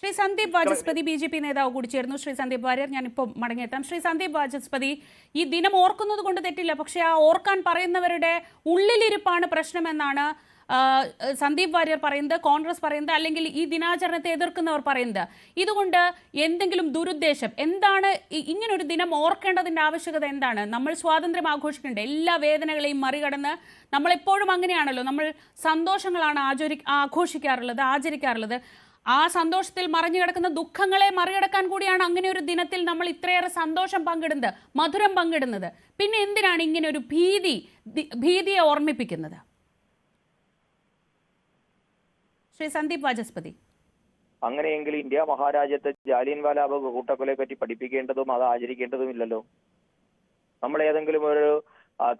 Shri Sandeep Vachaspati B J P നേതാവ് കൂടി ചേർന്നു ശ്രീ സന്ദീപ് വാര്യർ ഞാൻ ഇപ്പോൾ മടങ്ങിയെത്താം. ശ്രീ സന്ദീപ് വാചസ്പതി ഈ ദിനം ഓർക്കുന്നത് കൊണ്ട് തെറ്റില്ല പക്ഷെ ആ ഓർക്കാൻ പറയുന്നവരുടെ ഉള്ളിലിരിപ്പാണ് പ്രശ്നമെന്നാണ് എന്നാണ് സന്ദീപ് വാര്യർ പറയുന്നത് കോൺഗ്രസ് പറയുന്നത് അല്ലെങ്കിൽ ഈ ദിനാചരണത്തെ എതിർക്കുന്നവർ പറയുന്നത്. ഇതുകൊണ്ട് എന്തെങ്കിലും ദുരുദ്ദേശം എന്താണ് ഇങ്ങനൊരു ദിനം ഓർക്കേണ്ടതിന്റെ ആവശ്യകത എന്താണ്? നമ്മൾ സ്വാതന്ത്ര്യം ആഘോഷിക്കേണ്ട എല്ലാ വേദനകളെയും മറികടന്ന് നമ്മളെപ്പോഴും അങ്ങനെയാണല്ലോ നമ്മൾ സന്തോഷങ്ങളാണ് ആചരി ആഘോഷിക്കാറുള്ളത് ആചരിക്കാറുള്ളത്. ആ സന്തോഷത്തിൽ മറിഞ്ഞു കിടക്കുന്ന ദുഃഖങ്ങളെ മറികടക്കാൻ കൂടിയാണ് അങ്ങനെ ഒരു ദിനത്തിൽ നമ്മൾ ഇത്രയേറെ സന്തോഷം പങ്കിടുന്നത് മധുരം പങ്കിടുന്നത്. പിന്നെ എന്തിനാണ് ഇങ്ങനെ ഒരു ഭീതി ഭീതിയെ ഓർമ്മിപ്പിക്കുന്നത്? ശ്രീ സന്ദീപ് വാചസ്പതി. അങ്ങനെയെങ്കിൽ ഇന്ത്യ മഹാരാജ്യത്തെ ജാലിയൻ വാലാബാഗ് കൂട്ടക്കൊലയെ പറ്റി പഠിപ്പിക്കേണ്ടതും അത് ആചരിക്കേണ്ടതും ഇല്ലല്ലോ. നമ്മൾ ഏതെങ്കിലും ഒരു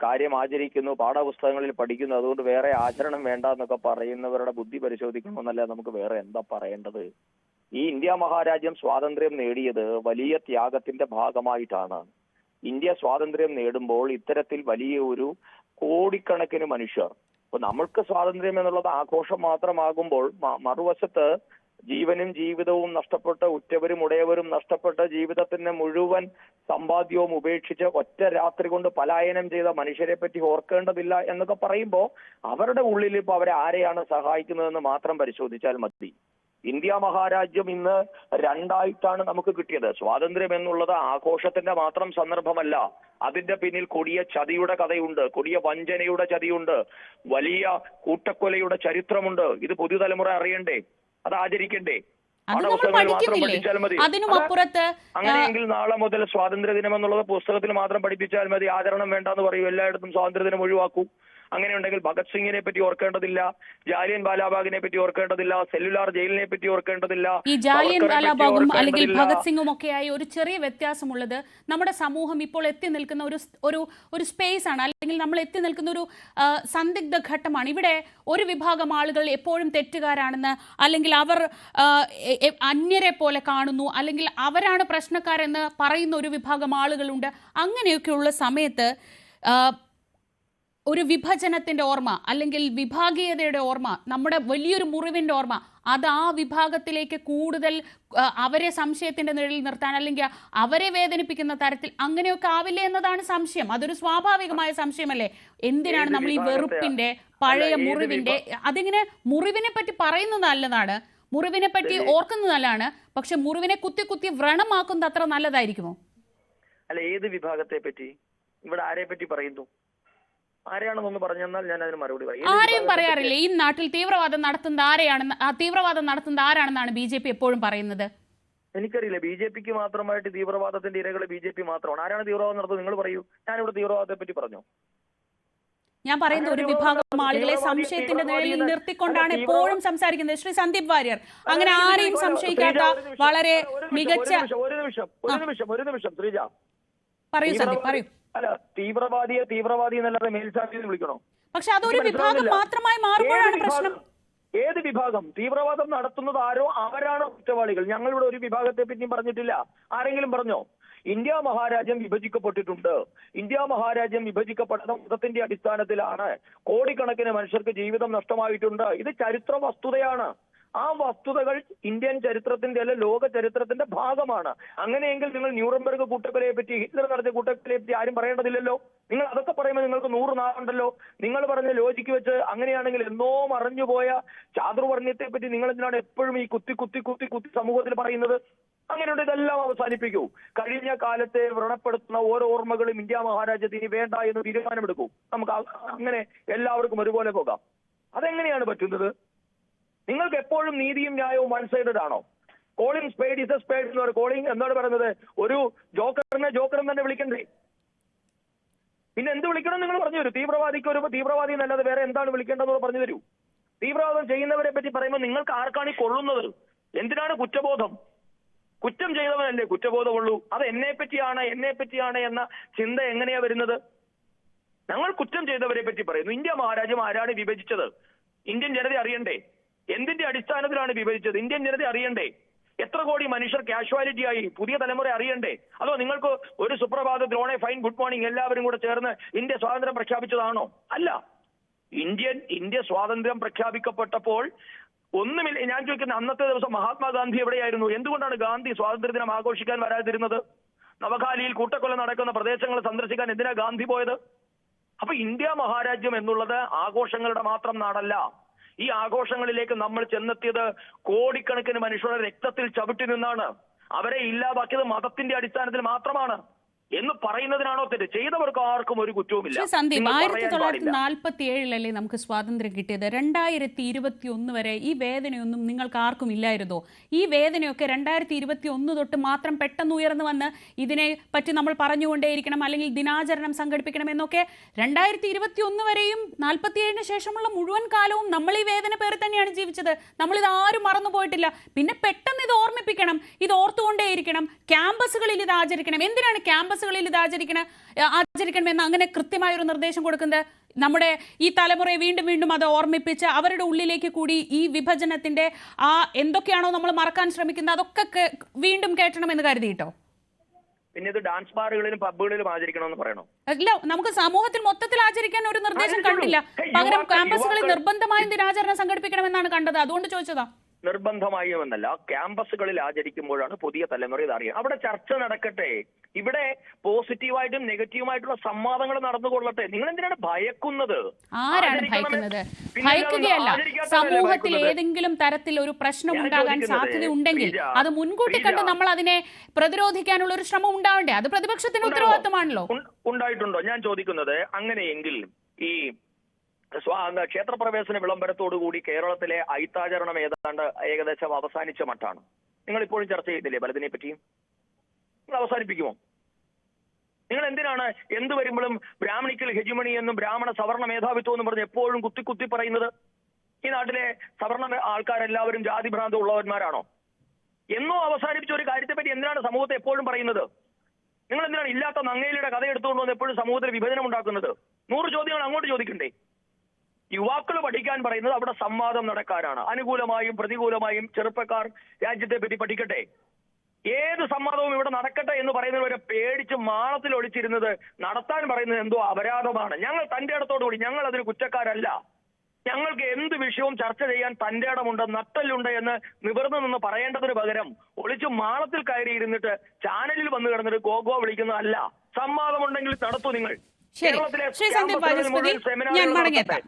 കാര്യം ആചരിക്കുന്നു പാഠപുസ്തകങ്ങളിൽ പഠിക്കുന്നു. അതുകൊണ്ട് വേറെ ആചരണം വേണ്ട എന്നൊക്കെ പറയുന്നവരുടെ ബുദ്ധി പരിശോധിക്കണമെന്നല്ല നമുക്ക് വേറെ എന്താ പറയേണ്ടത്? ഈ ഇന്ത്യ മഹാരാജ്യം സ്വാതന്ത്ര്യം നേടിയത് വലിയ ത്യാഗത്തിന്റെ ഭാഗമായിട്ടാണ്. ഇന്ത്യ സ്വാതന്ത്ര്യം നേടുമ്പോൾ ഇത്തരത്തിൽ വലിയ ഒരു കോടിക്കണക്കിന് മനുഷ്യർ. അപ്പൊ നമ്മൾക്ക് സ്വാതന്ത്ര്യം എന്നുള്ളത് ആഘോഷം മാത്രമാകുമ്പോൾ മറുവശത്ത് ജീവനും ജീവിതവും നഷ്ടപ്പെട്ട ഉറ്റവരും ഉടയവരും നഷ്ടപ്പെട്ട ജീവിതത്തിന്റെ മുഴുവൻ സമ്പാദ്യവും ഉപേക്ഷിച്ച് ഒറ്റ രാത്രി കൊണ്ട് പലായനം ചെയ്ത മനുഷ്യരെ പറ്റി ഓർക്കേണ്ടതില്ല എന്നൊക്കെ പറയുമ്പോൾ അവരുടെ ഉള്ളിൽ ഇപ്പൊ അവരെ ആരെയാണ് സഹായിക്കുന്നതെന്ന് മാത്രം പരിശോധിച്ചാൽ മതി. ഇന്ത്യ മഹാരാജ്യം ഇന്ന് രണ്ടായിട്ടാണ് നമുക്ക് കിട്ടിയത്. സ്വാതന്ത്ര്യം എന്നുള്ളത് ആഘോഷത്തിന്റെ മാത്രം സന്ദർഭമല്ല. അതിന്റെ പിന്നിൽ കൊടിയ ചതിയുടെ കഥയുണ്ട് കൊടിയ വഞ്ചനയുടെ ചതിയുണ്ട് വലിയ കൂട്ടക്കൊലയുടെ ചരിത്രമുണ്ട്. ഇത് പുതുതലമുറ അറിയണ്ടേ? അത് ആചരിക്കണ്ടേ? അതിനുമപ്പുറത്ത് അങ്ങനെയെങ്കിൽ നാളെ മുതൽ സ്വാതന്ത്ര്യ ദിനം എന്നുള്ളത് പുസ്തകത്തിൽ മാത്രം പഠിപ്പിച്ചാൽ മതി. ആചരണം വേണ്ടെന്ന് പറയും. എല്ലായിടത്തും സ്വാതന്ത്ര്യ ദിനം ഒഴിവാക്കൂ. അങ്ങനെയുണ്ടെങ്കിൽ ഭഗത് സിംഗിനെ പറ്റി ഓർക്കേണ്ടതില്ല ജാലിയൻ ബാലാബാഗിനെ പറ്റി ഓർക്കേണ്ടതില്ല സെല്ലുലാർ ജയിലിനെ പറ്റി ഓർക്കേണ്ടതില്ല ഈ ജാലിയൻ ബാലാബാഗും അല്ലെങ്കിൽ. ഭഗത് സിംഗും ഒക്കെയായി ഒരു ചെറിയ വ്യത്യാസമുള്ളത് നമ്മുടെ സമൂഹം ഇപ്പോൾ എത്തി നിൽക്കുന്ന ഒരു ഒരു ഒരു സ്പേസ് ആണ്. അല്ലെങ്കിൽ നമ്മൾ എത്തി നിൽക്കുന്ന ഒരു സന്ദിഗ്ധ ഘട്ടമാണ്. ഇവിടെ ഒരു വിഭാഗം ആളുകൾ എപ്പോഴും തെറ്റുകാരാണെന്ന് അല്ലെങ്കിൽ അവർ അന്യരെ പോലെ കാണുന്നു. അല്ലെങ്കിൽ അവരാണ് പ്രശ്നക്കാരെന്ന് പറയുന്ന ഒരു വിഭാഗം ആളുകളുണ്ട്. അങ്ങനെയൊക്കെയുള്ള സമയത്ത് ഒരു വിഭജനത്തിന്റെ ഓർമ്മ അല്ലെങ്കിൽ വിഭാഗീയതയുടെ ഓർമ്മ നമ്മുടെ വലിയൊരു മുറിവിന്റെ ഓർമ്മ അത് ആ വിഭാഗത്തിലേക്ക് കൂടുതൽ അവരെ സംശയത്തിന്റെ നിഴലിൽ നിർത്താൻ അല്ലെങ്കിൽ അവരെ വേദനിപ്പിക്കുന്ന തരത്തിൽ അങ്ങനെയൊക്കെ ആവില്ല എന്നതാണ് സംശയം. അതൊരു സ്വാഭാവികമായ സംശയമല്ലേ? എന്തിനാണ് നമ്മൾ ഈ വെറുപ്പിന്റെ പഴയ മുറിവിന്റെ അതിങ്ങനെ മുറിവിനെ പറ്റി പറയുന്നത് നല്ലതാണ്. മുറിവിനെ പറ്റി ഓർക്കുന്നത് നല്ലതാണ്. പക്ഷെ മുറിവിനെ കുത്തി കുത്തി വ്രണമാക്കുന്നത് അത്ര നല്ലതായിരിക്കുമോ? അല്ല ഏത് വിഭാഗത്തെ പറ്റി? ഇവിടെ ആരെ പറ്റി പറയുന്നു? ആരെയാണെന്നൊന്ന് പറഞ്ഞു തന്നാൽ ഞാൻ അതിന് മറുപടി പറയും. ആരെയും പറയാറില്ല. ഈ നാട്ടിൽ തീവ്രവാദം നടത്തുന്ന ആരെയാണെന്ന് ആ തീവ്രവാദം നടത്തുന്ന ആരാണെന്നാണ് ബി ജെ പി എപ്പോഴും പറയുന്നത്? എനിക്കറിയില്ല. ബി ജെ പിക്ക് മാത്രമായിട്ട് തീവ്രവാദത്തിന്റെ ഇരകൾ ബി ജെ പി മാത്രമാണ്. ആരാണ് തീവ്രവാദം നടത്തുന്നത്? നിങ്ങൾ പറയൂ. ഞാനിവിടെ തീവ്രവാദത്തെ പറ്റി പറഞ്ഞു. ഞാൻ പറയുന്ന ഒരു വിഭാഗം ആളുകളെ സംശയത്തിന്റെ നിഴലിൽ നിർത്തിക്കൊണ്ടാണ് എപ്പോഴും സംസാരിക്കുന്നത്. ശ്രീ സന്ദീപ് വാര്യർ അങ്ങനെ ആരെയും സംശയിക്കാത്ത വളരെ മികച്ച ഒരു നിമിഷം ഒരു നിമിഷം ഒരു നിമിഷം ശ്രീജ. പറയൂ സന്ദീപ് പറയൂ. അല്ല തീവ്രവാദിയെ തീവ്രവാദി എന്നല്ലാതെ മേൽശാന്തി വിളിക്കണോ? പക്ഷെ അതൊരു വിഭാഗം മാത്രമായി മാറുമ്പോഴാണ്? പ്രശ്നം? ഏത് വിഭാഗം? തീവ്രവാദം നടത്തുന്നത് ആരോ? അവരാണ് കുറ്റവാളികൾ? ഞങ്ങളിവിടെ ഒരു വിഭാഗത്തെ പറ്റിയും പറഞ്ഞിട്ടില്ല. ആരെങ്കിലും പറഞ്ഞോ? ഇന്ത്യ മഹാരാജ്യം വിഭജിക്കപ്പെട്ടിട്ടുണ്ട്. ഇന്ത്യ മഹാരാജ്യം വിഭജിക്കപ്പെട്ടത് മതത്തിന്റെ അടിസ്ഥാനത്തിലാണ് കോടിക്കണക്കിന് മനുഷ്യർക്ക് ജീവിതം നഷ്ടമായിട്ടുണ്ട്. ഇത് ചരിത്ര വസ്തുതയാണ്. ആ വസ്തുതകൾ ഇന്ത്യൻ ചരിത്രത്തിന്റെ അല്ലെ ലോക ചരിത്രത്തിന്റെ ഭാഗമാണ്. അങ്ങനെയെങ്കിൽ നിങ്ങൾ ന്യൂറംബർഗ് കൂട്ടക്കൊലയെ പറ്റി ഹിറ്റ്ലർ നടത്തിയ കൂട്ടക്കൊലയെ പറ്റി ആരും പറയേണ്ടതില്ലല്ലോ. നിങ്ങൾ അതൊക്കെ പറയുമ്പോൾ നിങ്ങൾക്ക് നൂറ് നാളുണ്ടല്ലോ. നിങ്ങൾ പറഞ്ഞ ലോജിക്ക് വെച്ച് അങ്ങനെയാണെങ്കിൽ എന്നോ മറഞ്ഞുപോയ ചാതുർവർണയത്തെ പറ്റി നിങ്ങൾ എന്തിനാണ് എപ്പോഴും ഈ കുത്തി കുത്തി കുത്തി കുത്തി സമൂഹത്തിൽ പറയുന്നത്? അങ്ങനെയുണ്ട് ഇതെല്ലാം അവസാനിപ്പിക്കൂ. കഴിഞ്ഞ കാലത്തെ വ്രണപ്പെടുത്തുന്ന ഓരോ ഓർമ്മകളും ഇന്ത്യ മഹാരാജ്യത്തിന് ഇനി വേണ്ട എന്ന് തീരുമാനമെടുക്കൂ. നമുക്ക് അങ്ങനെ എല്ലാവർക്കും ഒരുപോലെ പോകാം. അതെങ്ങനെയാണ് പറ്റുന്നത്? നിങ്ങൾക്ക് എപ്പോഴും നീതിയും ന്യായവും വൺ സൈഡഡ് ആണോ calling spade is a spade എന്ന് പറയും കോളിംഗ് എന്താണ് പറയുന്നത്? ഒരു ജോക്കറിനെ ജോക്കറിന് തന്നെ വിളിക്കണ്ടേ? പിന്നെ എന്ത് വിളിക്കണം നിങ്ങൾ പറഞ്ഞു തരൂ. തീവ്രവാദിക്ക് ഒരു തീവ്രവാദി എന്നല്ലാതെ വേറെ എന്താണ് വിളിക്കേണ്ടതെന്ന് പറഞ്ഞു തരൂ. തീവ്രവാദം ചെയ്യുന്നവരെ പറ്റി പറയുമ്പോൾ നിങ്ങൾക്ക് ആർക്കാണ് ഈ കൊള്ളുന്നത്? എന്തിനാണ് കുറ്റബോധം? കുറ്റം ചെയ്തവനല്ലേ കുറ്റബോധമുള്ളൂ. അത് എന്നെ പറ്റിയാണ് എന്നെ പറ്റിയാണ് എന്ന ചിന്ത എങ്ങനെയാ വരുന്നത്? ഞങ്ങൾ കുറ്റം ചെയ്തവരെ പറ്റി പറയുന്നു. ഇന്ത്യ മഹാരാജ്യം ആരാണ് വിഭജിച്ചത്? ഇന്ത്യൻ ജനത അറിയണ്ടേ? എന്തിന്റെ അടിസ്ഥാനത്തിലാണ് വിഭജിച്ചത് ഇന്ത്യൻ ജനത അറിയണ്ടേ? എത്ര കോടി മനുഷ്യർ കാഷ്വാലിറ്റി ആയി പുതിയ തലമുറ അറിയണ്ടേ? അതോ നിങ്ങൾക്ക് ഒരു സുപ്രഭാത ദ്രോണെ ഫൈൻ ഗുഡ് മോർണിംഗ് എല്ലാവരും കൂടെ ചേർന്ന് ഇന്ത്യ സ്വാതന്ത്ര്യം പ്രഖ്യാപിച്ചതാണോ? അല്ല. ഇന്ത്യൻ ഇന്ത്യ സ്വാതന്ത്ര്യം പ്രഖ്യാപിക്കപ്പെട്ടപ്പോൾ ഒന്നുമില്ല. ഞാൻ ചോദിക്കുന്ന അന്നത്തെ ദിവസം മഹാത്മാഗാന്ധി എവിടെയായിരുന്നു? എന്തുകൊണ്ടാണ് ഗാന്ധി സ്വാതന്ത്ര്യദിനം ആഘോഷിക്കാൻ വരാതിരുന്നത്? നവഖാലിയിൽ കൂട്ടക്കൊല നടക്കുന്ന പ്രദേശങ്ങൾ സന്ദർശിക്കാൻ എന്തിനാ ഗാന്ധി പോയത്? അപ്പൊ ഇന്ത്യ മഹാരാജ്യം എന്നുള്ളത് ആഘോഷങ്ങളുടെ മാത്രം നാടല്ല. ഈ ആഘോഷങ്ങളിലേക്ക് നമ്മൾ ചെന്നെത്തിയത് കോടിക്കണക്കിന് മനുഷ്യരുടെ രക്തത്തിൽ ചവിട്ടി നിന്നാണ്. അവരെ ഇല്ലാതാക്കിയത് മതത്തിന്റെ അടിസ്ഥാനത്തിൽ മാത്രമാണ്. എന്ന് പറയുന്നതിനാണോ തെറ്റ്? ചെയ്തവർക്ക് ആർക്കും ഒരു കുറ്റവുമില്ല. സന്ദീപ് ആയിരത്തി തൊള്ളായിരത്തി നാല്പത്തി നാൽപ്പത്തി ഏഴിലല്ലേ നമുക്ക് സ്വാതന്ത്ര്യം കിട്ടിയത്? രണ്ടായിരത്തി ഇരുപത്തി ഒന്ന് വരെ ഈ വേദനയൊന്നും നിങ്ങൾക്ക് ആർക്കും ഇല്ലായിരുന്നോ? ഈ വേദനയൊക്കെ രണ്ടായിരത്തി ഇരുപത്തി ഒന്ന് തൊട്ട് മാത്രം പെട്ടെന്ന് ഉയർന്നു വന്ന് ഇതിനെ പറ്റി നമ്മൾ പറഞ്ഞുകൊണ്ടേയിരിക്കണം അല്ലെങ്കിൽ ദിനാചരണം സംഘടിപ്പിക്കണം എന്നൊക്കെ രണ്ടായിരത്തി ഇരുപത്തി ഒന്ന് വരെയും നാൽപ്പത്തി ഏഴിന് ശേഷമുള്ള മുഴുവൻ കാലവും നമ്മൾ ഈ വേദന പേറി തന്നെയാണ് ജീവിച്ചത്. നമ്മളിത് ആരും മറന്നു പോയിട്ടില്ല പിന്നെ പെട്ടെന്ന് ഇത് ഓർമ്മിപ്പിക്കണം. ഇത് ഓർത്തുകൊണ്ടേയിരിക്കണം ക്യാമ്പസുകളിൽ ഇത് ആചരിക്കണം. എന്തിനാണ് ക്യാമ്പസുകളിൽ ഇത് ആചരിക്കണം ആചരിക്കണം എന്ന് അങ്ങനെ കൃത്യമായ ഒരു നിർദ്ദേശം കൊടുക്കുന്നത്? നമ്മുടെ ഈ തലമുറയെ വീണ്ടും വീണ്ടും അത് ഓർമ്മിപ്പിച്ച് അവരുടെ ഉള്ളിലേക്ക് കൂടി ഈ വിഭജനത്തിന്റെ ആ എന്തൊക്കെയാണോ നമ്മൾ മറക്കാൻ ശ്രമിക്കുന്നത് അതൊക്കെ വീണ്ടും കേട്ടണമെന്ന് കരുതിയിട്ടോ? പിന്നെ ഇത് ഡാൻസ് ബാറുകളിലും പബ്ബുകളിലും ആചരിക്കണമെന്ന് പറയണോ? ഇല്ല നമുക്ക് സമൂഹത്തിൽ മൊത്തത്തിൽ ആചരിക്കാൻ ഒരു നിർദ്ദേശം കണ്ടില്ല. പകരം ക്യാമ്പസുകളിൽ നിർബന്ധമായും ദിനാചരണം സംഘടിപ്പിക്കണമെന്നാണ് കണ്ടത്. അതുകൊണ്ട് ചോദിച്ചതാ. നിർബന്ധമായും എന്നല്ല. ക്യാമ്പസുകളിൽ ആചരിക്കുമ്പോഴാണ് പുതിയ തലമുറ ഇത് അറിയുക. അവിടെ ചർച്ച നടക്കട്ടെ. ഇവിടെ പോസിറ്റീവായിട്ടും നെഗറ്റീവുമായിട്ടുള്ള സംവാദങ്ങൾ നടന്നുകൊള്ളട്ടെ. നിങ്ങൾ എന്തിനാണ് ഭയക്കുന്നത്? ആരാണ് ഭയക്കുന്നത്? ഭയക്കുകയല്ല. സമൂഹത്തിൽ? ഏതെങ്കിലും തരത്തിൽ ഒരു പ്രശ്നം ഉണ്ടാകാൻ സാധ്യത ഉണ്ടെങ്കിൽ അത് മുൻകൂട്ടി കണ്ട് നമ്മൾ അതിനെ പ്രതിരോധിക്കാനുള്ള ഒരു ശ്രമം ഉണ്ടാവണ്ടേ? അത് പ്രതിപക്ഷത്തിന്റെ? ഉത്തരവാദിത്തമാണല്ലോ. ഉണ്ടായിട്ടുണ്ടോ? ഞാൻ ചോദിക്കുന്നത് അങ്ങനെയെങ്കിൽ ഈ ക്ഷേത്രപ്രവേശന വിളംബരത്തോടുകൂടി കേരളത്തിലെ ഐത്താചരണം ഏതാണ്ട് ഏകദേശം അവസാനിച്ച മട്ടാണ്. നിങ്ങൾ ഇപ്പോഴും ചർച്ച ചെയ്തില്ലേ പലതിനെ പറ്റിയും നിങ്ങൾ അവസാനിപ്പിക്കുമോ? നിങ്ങൾ എന്തിനാണ് എന്ത് വരുമ്പോഴും ബ്രാഹ്മണിക്കൽ ഹെജിമണി എന്നും ബ്രാഹ്മണ സവർണ മേധാവിത്വം എന്നും പറഞ്ഞ് എപ്പോഴും കുത്തി കുത്തി പറയുന്നത്? ഈ നാട്ടിലെ സവർണ ആൾക്കാരെല്ലാവരും ജാതിഭ്രാന്തം ഉള്ളവന്മാരാണോ? എന്നോ അവസാനിപ്പിച്ച ഒരു കാര്യത്തെ പറ്റി എന്തിനാണ് സമൂഹത്തെ എപ്പോഴും പറയുന്നത്? നിങ്ങൾ എന്തിനാണ് ഇല്ലാത്ത നങ്ങേലിയുടെ കഥ എടുത്തുകൊണ്ട് വന്ന് എപ്പോഴും സമൂഹത്തിൽ വിഭജനം ഉണ്ടാക്കുന്നത്? നൂറ് ചോദ്യങ്ങൾ അങ്ങോട്ട് ചോദിക്കണ്ടേ? യുവാക്കൾ പഠിക്കാൻ പറയുന്നത് അവിടെ സംവാദം നടക്കാനാണ്. അനുകൂലമായും പ്രതികൂലമായും ചെറുപ്പക്കാർ രാജ്യത്തെ പറ്റി പഠിക്കട്ടെ. ഏത് സംവാദവും ഇവിടെ നടക്കട്ടെ എന്ന് പറയുന്നവരെ പേടിച്ച് മാളത്തിൽ ഒളിച്ചിരുന്നത് നടത്താൻ പറയുന്നത് എന്തോ അപരാധമാണ്. ഞങ്ങൾ തന്റെ ഇടത്തോടുകൂടി ഞങ്ങൾ അതിന് കുറ്റക്കാരല്ല. ഞങ്ങൾക്ക് എന്ത് വിഷയവും ചർച്ച ചെയ്യാൻ തന്റെ ഇടമുണ്ട് നട്ടലുണ്ട് എന്ന് നിവർന്നു നിന്ന് പറയേണ്ടതിന് പകരം ഒളിച്ചു മാളത്തിൽ കയറിയിരുന്നിട്ട് ചാനലിൽ വന്നു കിടന്നിട്ട് ഗോഗോ വിളിക്കുന്നതല്ല. സംവാദമുണ്ടെങ്കിൽ നടത്തൂ നിങ്ങൾ. കേരളത്തിലെ ഞാൻ. മടങ്ങിയെത്താം